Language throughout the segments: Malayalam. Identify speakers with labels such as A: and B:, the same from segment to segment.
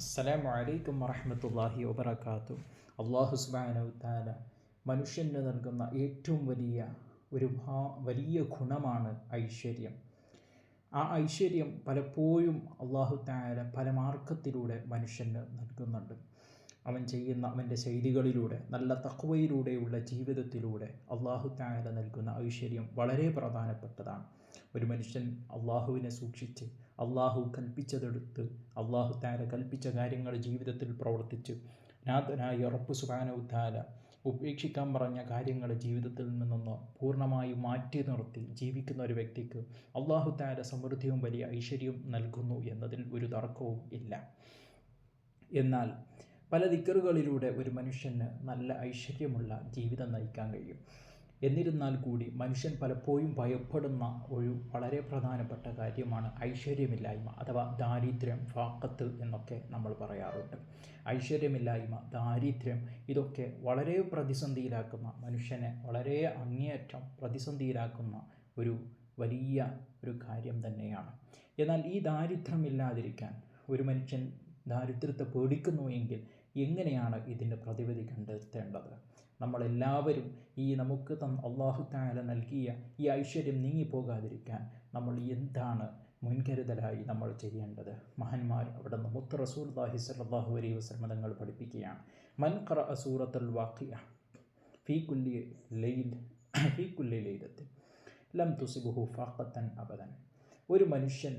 A: അസ്സലാമു അലൈക്കും വറഹമത്തല്ലാഹി വബർക്കാത്തു അള്ളാഹു സുബാനു താല മനുഷ്യന് നൽകുന്ന ഏറ്റവും വലിയ ഒരു വലിയ ഗുണമാണ് ഐശ്വര്യം. ആ ഐശ്വര്യം പലപ്പോഴും അള്ളാഹു താല പല മാർഗത്തിലൂടെ മനുഷ്യന് നൽകുന്നുണ്ട്. അവൻ ചെയ്യുന്ന അവന്റെ ശൈലികളിലൂടെ നല്ല തക്വയിലൂടെയുള്ള ജീവിതത്തിലൂടെ അള്ളാഹു താല നൽകുന്ന ഐശ്വര്യം വളരെ പ്രധാനപ്പെട്ടതാണ്. ഒരു മനുഷ്യൻ അള്ളാഹുവിനെ സൂക്ഷിച്ച് അള്ളാഹു കൽപ്പിച്ചതെടുത്ത് അള്ളാഹു താര കൽപ്പിച്ച കാര്യങ്ങൾ ജീവിതത്തിൽ പ്രവർത്തിച്ച്. നാഥനായി ഉറപ്പ് സുഖാന ഉദ്ധാര ഉപേക്ഷിക്കാൻ പറഞ്ഞ കാര്യങ്ങൾ ജീവിതത്തിൽ നിന്നൊന്ന് പൂർണമായി മാറ്റി നിർത്തി ജീവിക്കുന്ന ഒരു വ്യക്തിക്ക് അള്ളാഹു താര സമൃദ്ധിയും വലിയ ഐശ്വര്യവും നൽകുന്നു എന്നതിൽ ഒരു തർക്കവും ഇല്ല. എന്നാൽ പല ദിക്കറുകളിലൂടെ ഒരു മനുഷ്യന് നല്ല ഐശ്വര്യമുള്ള ജീവിതം നയിക്കാൻ കഴിയും. എന്നിരുന്നാൽ കൂടി മനുഷ്യൻ പലപ്പോഴും ഭയപ്പെടുന്ന ഒരു വളരെ പ്രധാനപ്പെട്ട കാര്യമാണ് ഐശ്വര്യമില്ലായ്മ അഥവാ ദാരിദ്ര്യം ഫാക്കത്ത് എന്നൊക്കെ നമ്മൾ പറയാറുണ്ട്. ഐശ്വര്യമില്ലായ്മ ദാരിദ്ര്യം ഇതൊക്കെ വളരെ പ്രതിസന്ധിയിലാക്കുന്ന മനുഷ്യനെ വളരെ അങ്ങേയറ്റം പ്രതിസന്ധിയിലാക്കുന്ന ഒരു വലിയ ഒരു കാര്യം തന്നെയാണ്. എന്നാൽ ഈ ദാരിദ്ര്യമില്ലാതിരിക്കാൻ ഒരു മനുഷ്യൻ ദാരിദ്ര്യത്തെ പേടിക്കുന്നു എങ്കിൽ എങ്ങനെയാണ് ഇതിന്റെ പ്രതിവിധി കണ്ടെത്തേണ്ടത്? നമ്മളെല്ലാവരും ഈ നമുക്ക് തന്ന അള്ളാഹു താല നൽകിയ ഈ ഐശ്വര്യം നീങ്ങിപ്പോകാതിരിക്കാൻ നമ്മൾ എന്താണ് മുൻകരുതലായി നമ്മൾ ചെയ്യേണ്ടത്? മഹന്മാർ അവിടെ നിന്ന് മുത്ത് റസൂൽ ദാഹി സല്ലാഹു അലൈ വസ്ലമ തങ്ങൾ പഠിപ്പിക്കുകയാണ്. മൻ ഖറ സൂറത്തുൽ വാക്കിയ ഫീ കുല്ലി ലൈൽ ഫീ ലൈലത്തിൽ ലം തുസിബുഹു ഫാഖത്തൻ അബദൻ. ഒരു മനുഷ്യൻ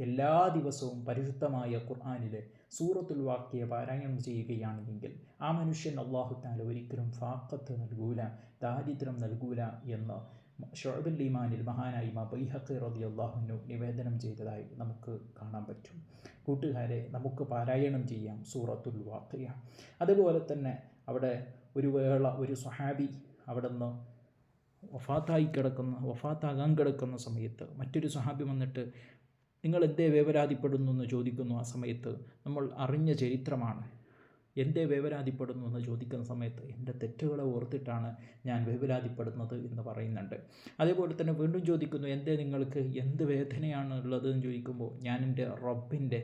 A: എല്ലാ ദിവസവും പരിശുദ്ധമായ ഖുർആാനിലെ സൂറത്തുൽ വാക്യ പാരായണം ചെയ്യുകയാണെങ്കിൽ ആ മനുഷ്യൻ അള്ളാഹുത്താൽ ഒരിക്കലും ഫാക്കത്ത് നൽകൂല ദാരിദ്ര്യം നൽകൂല എന്ന് ഷൊഹബുൽ ഈമാനിൽ മഹാനായി ബൈഹഖി റതി അള്ളാഹുനു നിവേദനം ചെയ്തതായി നമുക്ക് കാണാൻ പറ്റും. കൂട്ടുകാരെ നമുക്ക് പാരായണം ചെയ്യാം സൂറത്തുൽ വാക്യ. അതുപോലെ തന്നെ അവിടെ ഒരു വേള ഒരു സ്വഹാബി അവിടെ നിന്ന് വഫാത്തായി കിടക്കുന്ന വഫാത്താകാൻ കിടക്കുന്ന സമയത്ത് മറ്റൊരു സഹാബി വന്നിട്ട് നിങ്ങൾ എന്തേ വേവരാതിപ്പെടുന്നു എന്ന് ചോദിക്കുന്നു ആ സമയത്ത്? നമ്മൾ അറിഞ്ഞ ചരിത്രമാണ്. എന്തേ വേവരാതിപ്പെടുന്നു എന്ന് ചോദിക്കുന്ന സമയത്ത് എന്റെ തെറ്റുകളെ ഓർത്തിട്ടാണ് ഞാൻ വേവരാതിപ്പെടുന്നത് എന്ന് പറയുന്നുണ്ട്. അതേപോലെ തന്നെ വീണ്ടും ചോദിക്കുന്നു എന്തേ നിങ്ങൾക്ക് എന്ത് വേദനയാണ് ഉള്ളത് എന്ന് ചോദിക്കുമ്പോൾ ഞാൻ എന്റെ റബ്ബിന്റെ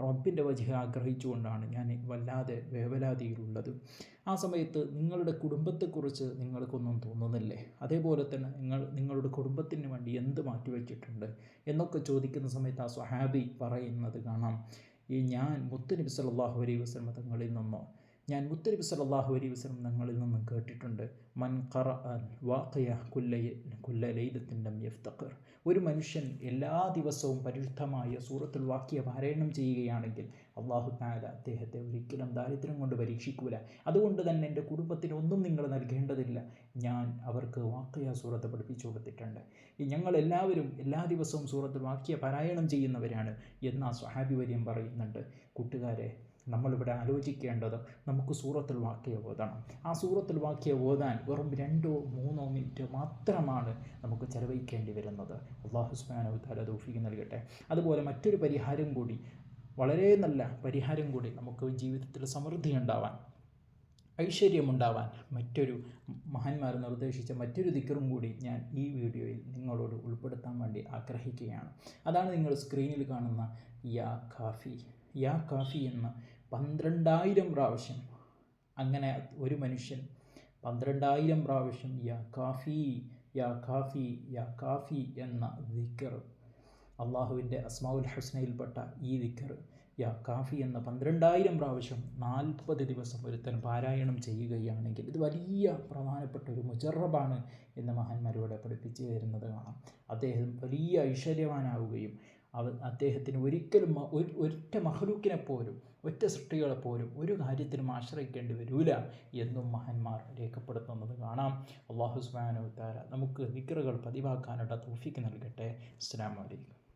A: റബ്ബിന്റെ വജഹ ആഗ്രഹിച്ചുകൊണ്ടാണ് ഞാൻ വല്ലാതെ വേവലാതിയിലുള്ളത്. ആ സമയത്ത് നിങ്ങളുടെ കുടുംബത്തെക്കുറിച്ച് നിങ്ങൾക്കൊന്നും തോന്നുന്നില്ലേ? അതേപോലെ തന്നെ നിങ്ങൾ നിങ്ങളുടെ കുടുംബത്തിന് വേണ്ടി എന്ത് മാറ്റിവെച്ചിട്ടുണ്ട് എന്നൊക്കെ ചോദിക്കുന്ന സമയത്ത് ആ സ്വഹാബി പറയുന്നത് കാണാം. ഈ ഞാൻ മുത്തുനബി സല്ലാഹു അലൈ വസ്ലമതങ്ങളിൽ നിന്നോ ഞാൻ മുത്തലിബ് സല്ലാഹു അലൈ വസ്ലം തങ്ങളിൽ നിന്ന് കേട്ടിട്ടുണ്ട്. മൻ ഖറ വാഖയ കുല്ല കുല്ല യഫ്തഖർ. ഒരു മനുഷ്യൻ എല്ലാ ദിവസവും പരിശുദ്ധമായ സൂറത്തുൽ വാക്യ പാരായണം ചെയ്യുകയാണെങ്കിൽ അള്ളാഹു താല അദ്ദേഹത്തെ ഒരിക്കലും ദാരിദ്ര്യം കൊണ്ട് പരീക്ഷിക്കൂല. അതുകൊണ്ട് തന്നെ എന്റെ കുടുംബത്തിന് ഒന്നും നിങ്ങൾ നൽകേണ്ടതില്ല. ഞാൻ അവർക്ക് വാക്കയ സൂറത്ത് പഠിപ്പിച്ചു കൊടുത്തിട്ടുണ്ട്. ഞങ്ങൾ എല്ലാവരും എല്ലാ ദിവസവും സൂറത്തുൽ വാക്യ പാരായണം ചെയ്യുന്നവരാണ് എന്ന് ആ സ്വഹാബിവര്യം പറയുന്നുണ്ട്. കൂട്ടുകാരെ നമ്മളിവിടെ ആലോചിക്കേണ്ടത് നമുക്ക് സൂറത്തിൽ വാക്യ ഓതണം. ആ സൂറത്തിൽ വാക്യ ഓതാൻ വെറും രണ്ടോ മൂന്നോ മിനിറ്റ് മാത്രമാണ് നമുക്ക് ചെലവഴിക്കേണ്ടി വരുന്നത്. അള്ളാഹു സുബാനോ താല തോഫിക്ക് നൽകട്ടെ. അതുപോലെ മറ്റൊരു പരിഹാരം കൂടി വളരെ നല്ല പരിഹാരം കൂടി നമുക്ക് ജീവിതത്തിൽ സമൃദ്ധി ഉണ്ടാവാൻ ഐശ്വര്യമുണ്ടാവാൻ മറ്റൊരു മഹാന്മാർ നിർദ്ദേശിച്ച മറ്റൊരു ദിക്കറും കൂടി ഞാൻ ഈ വീഡിയോയിൽ നിങ്ങളോട് ഉൾപ്പെടുത്താൻ വേണ്ടി ആഗ്രഹിക്കുകയാണ്. അതാണ് നിങ്ങൾ സ്ക്രീനിൽ കാണുന്ന യാ കാഫി. യാ കാഫി എന്ന പന്ത്രണ്ടായിരം പ്രാവശ്യം അങ്ങനെ ഒരു മനുഷ്യൻ പന്ത്രണ്ടായിരം പ്രാവശ്യം യാ കാഫി യാ കാഫി യാ കാഫി എന്ന ദിക്കർ. അള്ളാഹുവിന്റെ അസ്മാവുൽ ഹസ്നയിൽപ്പെട്ട ഈ ദിക്കർ യാ കാഫി എന്ന പന്ത്രണ്ടായിരം പ്രാവശ്യം നാൽപ്പത് ദിവസം ഒരുത്തൻ പാരായണം ചെയ്യുകയാണെങ്കിൽ ഇത് വലിയ പ്രധാനപ്പെട്ട ഒരു മുജറബാണ് എന്ന് മഹാന്മാരോടെ പഠിപ്പിച്ചു തരുന്നത് കാണാം. അദ്ദേഹം വലിയ ഐശ്വര്യവാനാവുകയും അവ അദ്ദേഹത്തിന് ഒരിക്കലും ഒരു ഒറ്റ മഹലൂക്കിനെ പോലും ഒറ്റ സൃഷ്ടികളെ പോലും ഒരു കാര്യത്തിനും ആശ്രയിക്കേണ്ടി വരില്ല എന്നും മഹാന്മാർ രേഖപ്പെടുത്തുന്നത് കാണാം. അള്ളാഹു സുബാനു താര നമുക്ക് വിക്രകൾ പതിവാക്കാനുള്ള തോഫിക്ക് നൽകട്ടെ. അസ്സാം വലൈക്കും